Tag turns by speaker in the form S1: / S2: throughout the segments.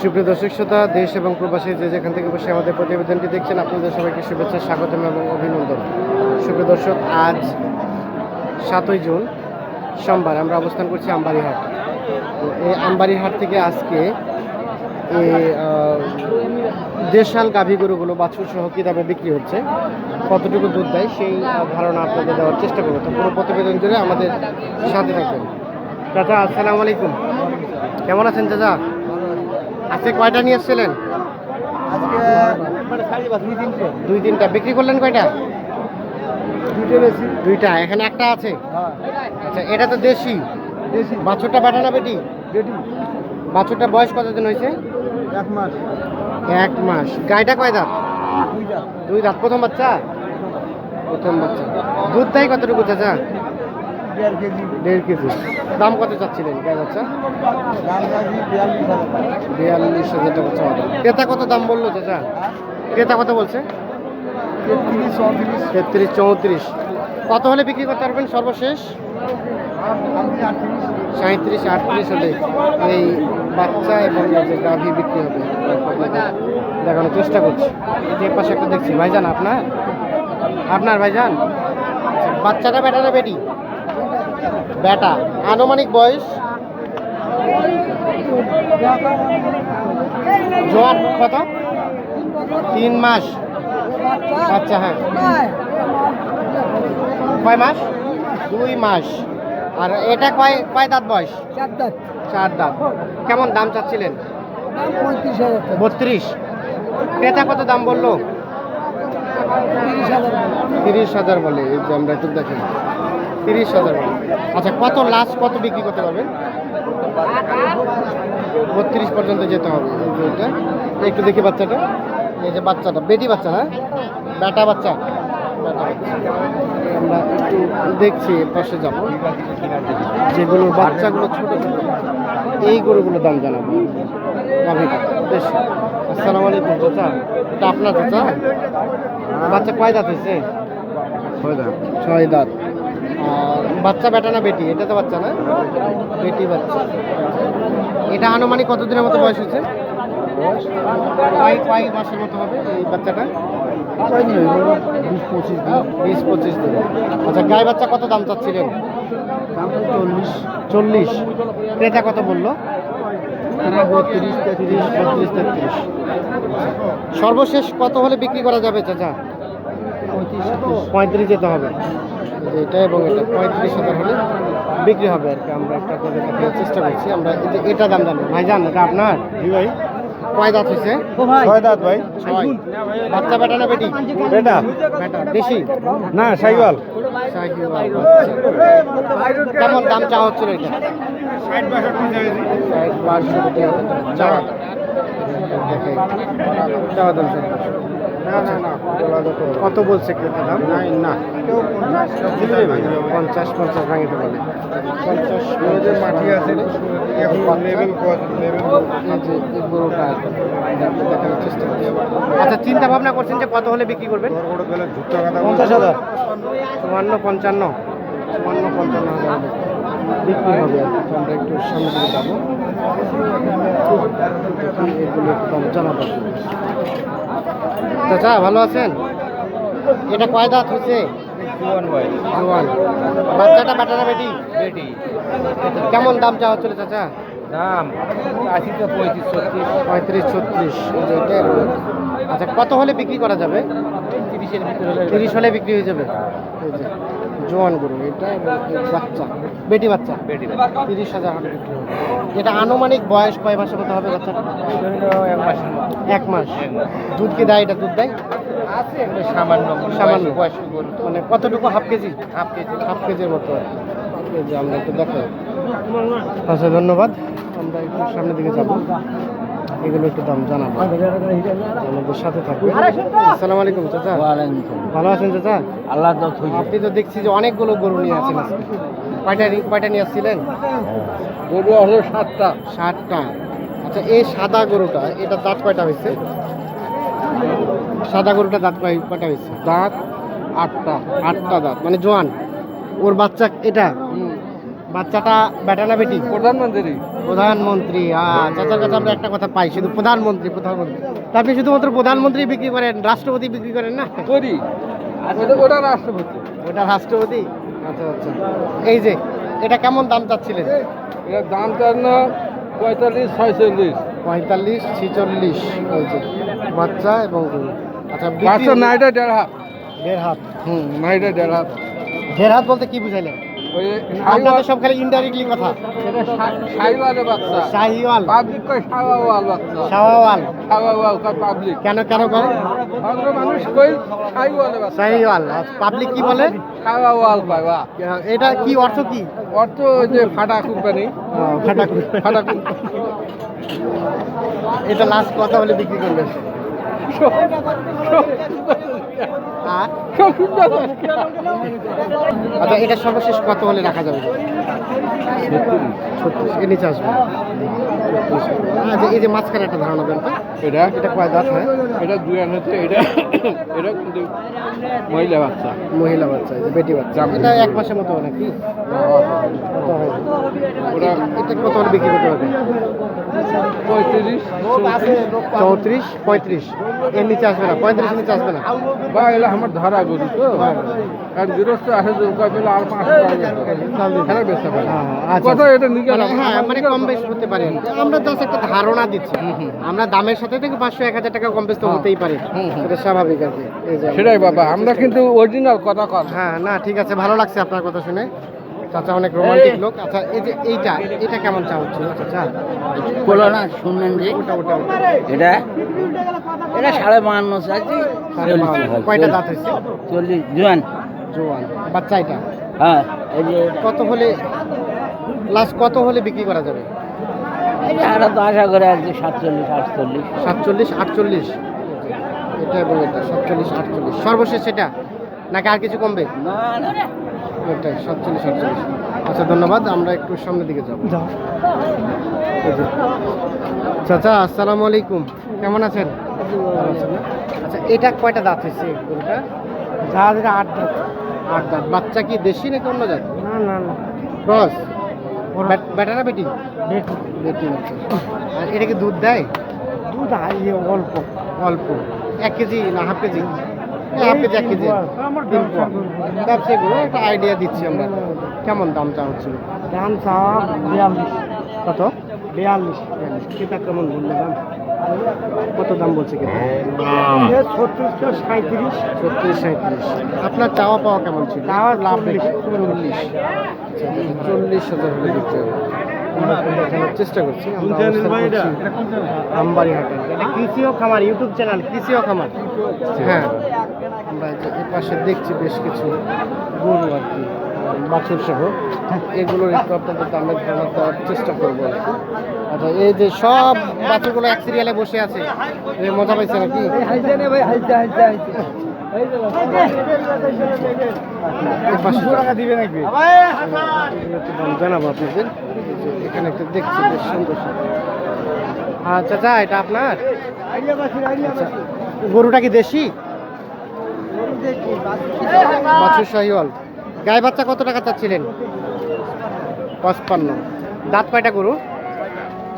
S1: সুপ্রিয় দর্শক শ্রোতা, দেশ এবং প্রবাসী যে যেখান থেকে বসে আমাদের প্রতিবেদনটি দেখছেন, আপনাদের সবাইকে শুভেচ্ছা, স্বাগতম এবং অভিনন্দন। সুপ্রিয় দর্শক, আজ সাতই জুন, সোমবার, আমরা অবস্থান করছি আম্বারিহাট। এই আম্বারিহাট থেকে আজকে এই দেশাল গাভী গরুগুলো বাছুর সহ কী দামে বিক্রি হচ্ছে, কতটুকু দুধ দেয়, সেই ধারণা আপনাদের দেওয়ার চেষ্টা করব। তো পুরো প্রতিবেদন জুড়ে আমাদের সাথে থাকবেন। চাচা, আসসালামু আলাইকুম। কেমন আছেন, চাচা? আজকে কয়টা নিয়ে এসেছিলেন?
S2: দুই তিনটে।
S1: বিক্রি করলেন কয়টা?
S2: দুইটে
S1: এখানে একটা আছে?
S2: হ্যাঁ।
S1: আচ্ছা এটা তো দেশি। বাছুরটা বেটা না বেটি?
S2: বেটি।
S1: বাছুরটা বয়স কতদিন হয়েছে?
S2: এক মাস।
S1: এক মাস। গাইটা কয় দাঁত। দুই দাঁত। প্রথম বাচ্চা? প্রথম বাচ্চা। দুধ দেয় কতটুকু চাচা?
S2: দেড় কেজি।
S1: দেড় কেজি। দাম কত চাচ্ছিলেন গাই বাচ্চা
S2: দাম চাচ্ছি বিয়াল্লিশ হাজার
S1: বিয়াল্লিশ হাজার টাকা চাওয়া ক্রেতা কত দাম বলল চাচা? ক্রেতা কত বলছে?
S2: তেত্রিশ চৌত্রিশ।
S1: তেত্রিশ চৌত্রিশ। কত হলে বিক্রি করতে পারবেন সর্বশেষ? সাঁত্রিশ আটত্রিশ। হলে এই বাচ্চা এবং যে গাভী বিক্রি হবে। দেখানোর চেষ্টা করছি। যে পাশে একটা দেখছি ভাইজান আপনার? আপনার ভাইজান? বাচ্চাটা বেটা না বেটি? বেটা আনুমানিক বয়স? জোয়ান কত? তিন মাস। আচ্ছা হ্যাঁ। কয় মাস? দুই মাস। আর এটা কয় কয় দাঁত বয়স?
S2: চার দাঁত।
S1: চার দাঁত। কেমন দাম চাচ্ছিলেন? বত্রিশ। ক্রেতা কত দাম বলল?
S2: তিরিশ হাজার।
S1: তিরিশ হাজার বলে এই যে আমরা একটু দেখেন তিরিশ হাজার আচ্ছা কত লাস্ট কত বিক্রি করতে পারবেন? বত্রিশ পর্যন্ত যেতে হবে একটু দেখি বাচ্চাটা। এই যে বাচ্চাটা বেটি বাচ্চা না বেটা বাচ্চা। আমরা একটু দেখছি পাশে যাব। যেগুলো বাচ্চাগুলো ছোট ছোট এই গরুগুলোর দাম জানাব। বেশ। আসসালামু আলাইকুম চাচা। এটা আপনার চাচা? বাচ্চা কয় দাঁত হয়েছে? ছয় দাঁত। আর বাচ্চা বেটা না বেটি? এটা তো বাচ্চা না? বেটি বাচ্চা। এটা আনুমানিক কতদিনের মতো বয়স হচ্ছে? কয় কয় মাসের মতো হবে এই বাচ্চাটা?
S2: বিশ, পঁচিশ দিন।
S1: বিশ পঁচিশ দিন আচ্ছা গাই বাচ্চা কত দাম চাচ্ছিলেন?
S2: চল্লিশ।
S1: চল্লিশ ক্রেতা কত বলল?
S2: বত্রিশ
S1: তিরিশ বত্রিশ তেত্রিশ সর্বশেষ কত হলে বিক্রি করা যাবে, চাচা?
S2: পঁয়ত্রিশ
S1: যেতে হবে। এটা এবং এটা পঁয়ত্রিশ হাজার হলে বিক্রি হবে আর কি। আমরা একটা করে দেখার চেষ্টা করছি। আমরা এই যে এটা দাম জানি। ভাই জান এটা আপনার?
S2: জি ভাই।
S1: কয় দাঁত হয়েছে
S2: ছয় দাঁত ভাই।
S1: ছয়। বাচ্চা বেটা না বেটি?
S2: বেটা।
S1: বেটা। দেশি?
S2: না সাইওয়াল।
S1: কেমন দাম চাওয়া হচ্ছিল এটা? ষাট বাষট্টি টাকা। চাওয়া দাম। কত বলছে ক্রেতা দাম? না। কেউ পঞ্চাশ পঞ্চাশ ভাঙিতে বলে পঞ্চাশ মাটি আছে আচ্ছা চিন্তা ভাবনা করছেন যে কত হলে বিক্রি করবেন?
S2: পঞ্চাশ হাজার।
S1: চুয়ান্ন পঞ্চান্ন। চুয়ান্ন পঞ্চান্ন হাজার বিক্রি হবে আমরা একটু সামনে দিকে যাব। এগুলো চাচা ভালো আছেন? এটা কয় দাঁত হচ্ছে
S2: জুয়ান
S1: বাচ্চাটা বেটারা বেটি?
S2: বেটি।
S1: কেমন দাম চাওয়া হচ্ছিল চাচা?
S2: দাম আশি তো পঁয়ত্রিশ ছত্রিশ।
S1: পঁয়ত্রিশ ছত্রিশ। আচ্ছা কত হলে বিক্রি করা যাবে?
S2: তিরিশের ভিতরে
S1: তিরিশ হলে বিক্রি হয়ে যাবে। জোয়ান গরু এটা এবং এই বাচ্চা বেটি বাচ্চা। তিরিশ হাজার হলে বিক্রি হবে। এটা আনুমানিক বয়স কয় মাসের মতো হবে বাচ্চাটা?
S2: এক মতো
S1: এক মাস। দুধ কি দেয় এটা? দুধ দেয়?
S2: সামান্য
S1: সামান্য।
S2: বয়স্ক গরু
S1: মানে কতটুকু? Half kg?
S2: Half kg.
S1: Half কেজির মতো। আমরা একটু দেখাই। আচ্ছা ধন্যবাদ। আমরা একটু সামনের দিকে যাব। এগুলো একটু দাম জানাব। আমাদের সাথে থাকবে আসসালামু আলাইকুম চাচা। ভালো আছেন চাচা?
S2: আল্লাহ
S1: আপনি তো দেখছি যে অনেকগুলো গরু নিয়ে আছেন কয়টা কয়টা নিয়ে আসছিলেন?
S2: গরু হলো সাতটা।
S1: সাতটা। আচ্ছা এই সাদা গরুটা এটা দাঁত কয়টা হয়েছে? সাদা গরুটা দাঁত কয় কয়টা হয়েছে?
S2: দাঁত
S1: আটটা। আটটা দাঁত। মানে জোয়ান। ওর বাচ্চা এটা? বাচ্চাটা বেটা না বেটি।
S2: প্রধানমন্ত্রী।
S1: প্রধানমন্ত্রী চাচার কাছে আমরা একটা কথা পাই শুধু প্রধানমন্ত্রী প্রধানমন্ত্রী। আপনি শুধুমাত্র প্রধানমন্ত্রী বিক্রি করেন রাষ্ট্রপতি বিক্রি করেন না?
S2: করি। ওটা রাষ্ট্রপতি।
S1: ওটা রাষ্ট্রপতি? আচ্ছা আচ্ছা। এই যে এটা কেমন দাম চাচ্ছিলেন?
S2: এর দাম তার না পঁয়তাল্লিশ ছয়চল্লিশ।
S1: পঁয়তাল্লিশ ছিচল্লিশ এই যে বাচ্চা এবং আচ্ছা
S2: বাচ্চা নাইটা দেড় হাত।
S1: দেড় হাত।
S2: হুম নাইটা দেড় হাত।
S1: দেড় হাত বলতে কি বুঝাইলেন?
S2: ওই
S1: আপনার তো সব খালি ইনডাইরেক্টলি কথা।
S2: সাইওয়ালে বাচ্চা।
S1: শাহিওয়াল
S2: পাবলিক বাচ্চা?
S1: শাহওয়াল কেন কেন করে
S2: মানুষ কই সাইওয়ালে বাচ্চা?
S1: শাহিওয়াল পাবলিক কি বলে?
S2: বা
S1: এটা কি অর্থ কি?
S2: অর্থ যে ফাটা কোম্পানি ফাটা কোম্পানি
S1: এটা লাস্ট কথা বলে বিক্রি করবেন। আর আচ্ছা এটা সর্বশেষ কত হলে রাখা যাবে? ছত্রিশ এর নিচে আসবে। আচ্ছা এই যে মাঝখানে একটা ধারণা দেন তো।
S2: এটা?
S1: এটা কয় দাঁত হয়?
S2: এটা দুই আন হচ্ছে এটা এটা কিন্তু মহিলা বাচ্চা।
S1: মহিলা বাচ্চা এই যে বেটি বাচ্চা। এটা এক মাসের মতো হয় নাকি?
S2: ওটা
S1: এটা কত হলে বিক্রি করতে হবে চৌত্রিশ পঁয়ত্রিশ। এর নিচে আসবে না পঁয়ত্রিশ নিচে আসবে না।
S2: বা এলা আমার ধরা গরু তো। আর গৃহস্থ আসে তো কয় পেলে আর খেলা বেচতে পারে
S1: হ্যাঁ, আচ্ছা, আচ্ছা।
S2: এটা নিকে
S1: মানে হ্যাঁ মানে কম বেশ হতে পারে। আমরা জাস্ট একটা ধারণা দিচ্ছি। আমরা দামের সাথে থেকে পাঁচশো এক হাজার টাকা কম বেশ তো
S2: হ্যাঁ।
S1: হতেই পারে। এটা স্বাভাবিক আর কি। যে
S2: সেটাই বাবা আমরা কিন্তু অরিজিনাল কথা কর
S1: হ্যাঁ না ঠিক আছে ভালো লাগছে আপনার কথা শুনে। চাচা অনেক রোমান্টিক লোক। আচ্ছা এই যে এইটা এটা কেমন চা হচ্ছে? চাচা
S3: বলো না শুনলেন যে? এটা? এটা সাড়ে বাহান্ন চাইছি
S1: কয়টা দাঁত হয়েছে?
S3: চল্লিশ। জোয়ান।
S1: জোয়ান। বাচ্চা এটা?
S3: হ্যাঁ এই যে
S1: কত হলে লাস্ট কত হলে বিক্রি করা যাবে?
S3: এটা তো আশা করে আর কি সাতচল্লিশ আটচল্লিশ।
S1: সাতচল্লিশ আটচল্লিশ। এটা এবং এটা সাতচল্লিশ আটচল্লিশ। সর্বশেষ এটা? নাকি আর কিছু কমবে?
S3: না না।
S1: ওইটাই সাতচল্লিশ আটচল্লিশ। আচ্ছা ধন্যবাদ আমরা একটু সামনের দিকে যাব। চাচা আসসালামু আলাইকুম। কেমন আছেন? আচ্ছা এটা কয়টা দাঁত হয়েছে গরুটা? দাঁত আট দাঁত। আট দাঁত। বাচ্চা কি দেশি নাকি অন্য জাত? না না না। ক্রস? বেটা না বেটি? বেটি। বেটি আর এটা কি দুধ দেয়? দুধ অল্প। অল্প। এক কেজি না হাফ কেজি? কেজি এক কেজি একটা আইডিয়া দিচ্ছি আমরা। কেমন দাম চা হচ্ছিল
S4: দাম চাওয়া বিয়াল্লিশ।
S1: কত?
S4: বিয়াল্লিশ।
S1: কেতা কেমন বললে দাম? কত দাম বলছে কেতা
S4: ছত্রিশশো সাঁত্রিশ
S1: ছত্রিশ সাঁত্রিশ আপনার চাওয়া পাওয়া কেমন ছিল?
S4: চাওয়া
S1: লাভ
S4: চল্লিশ।
S1: চল্লিশ। চল্লিশ হাজার হলে হবে। আমরা চেষ্টা করছি। আমরা অবস্থান করছি এটা কৃষিও খামার ইউটিউব চ্যানেল কৃষিও খামার। হ্যাঁ। আমরা এই পাশে দেখছি বেশ কিছু গরু আর কি বাছুর সহ। এগুলোর একটু আপনাদের ধারণা দেওয়ার চেষ্টা করব আচ্ছা এই যে সব বাছুরগুলো এক সিরিয়ালে বসে আছে। এই মজা পাইছে নাকি? দাম জানাব আপনাদের। এখানে একটা দেখছি, বেশ সুন্দর। আচ্ছা আচ্ছা এটা আপনার? আচ্ছা গরুটা কি দেশি? বাছুর শাহিওয়াল। গায়ে বাচ্চা কত টাকা চাচ্ছিলেন? পঁচপান্ন। দাঁত কয়টা গরু?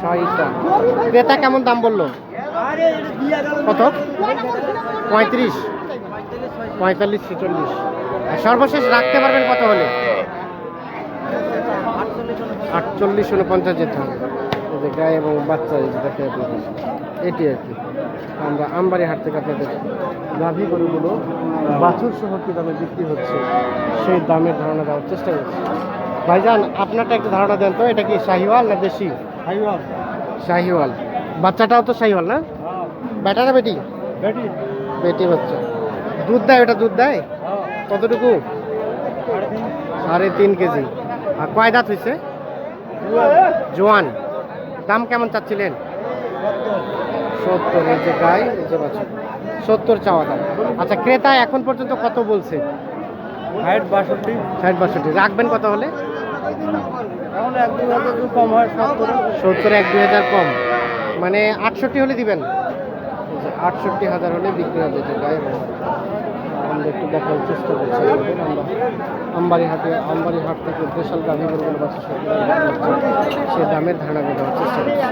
S1: ছয়টা। ক্রেতা কেমন দাম বলল? কত? পঁয়ত্রিশ। পঁয়তাল্লিশ ছেচল্লিশ। সর্বশেষ রাখতে পারবেন কত হলে? আটচল্লিশ উনপঞ্চাশ যেতে হবে। এই যে গায়ে এবং বাচ্চা দেখে আপনাদের এটি আর কি। আমরা আমবাড়ি হাট থেকে আপনাদের গাভী গরুগুলো বাছুর সহ কী দামে বিক্রি হচ্ছে সেই দামের ধারণা দেওয়ার চেষ্টা করছি। ভাইজান আপনারটা একটু ধারণা দেন তো এটা কি শাহিওয়াল না দেশি?
S4: হাইওয়াল
S1: শাহিওয়াল। বাচ্চাটাও তো শাহিওয়াল না? বেটা না বেটি?
S4: বেটি।
S1: বেটি বাচ্চা। দুধ দেয় ওটা দুধ দেয়? কতটুকু? সাড়ে তিন। কেজি। আর কয় দাঁত হয়েছে জোয়ান দাম কেমন চাচ্ছিলেন? সত্তর এই যে গাই এই যে বাছুর সত্তর চাওয়া দাম। আচ্ছা ক্রেতা এখন পর্যন্ত কত বলছে?
S4: হাইট বাষট্টি।
S1: ষাট বাষট্টি। রাখবেন কত হলে?
S4: কম হয় সত্তর।
S1: এক দুই হাজার কম। মানে আটষট্টি হলে দিবেন? আটষট্টি হাজার হলে বিক্রি হবে গায়ে আমরা একটু দেখার চেষ্টা করছি আমরা আমবাড়ি হাটে আমবাড়ি হাট থেকে দেশাল দামি গরুগুলো বাচ্চা সে দামের ধারণা দেওয়ার চেষ্টা করছি।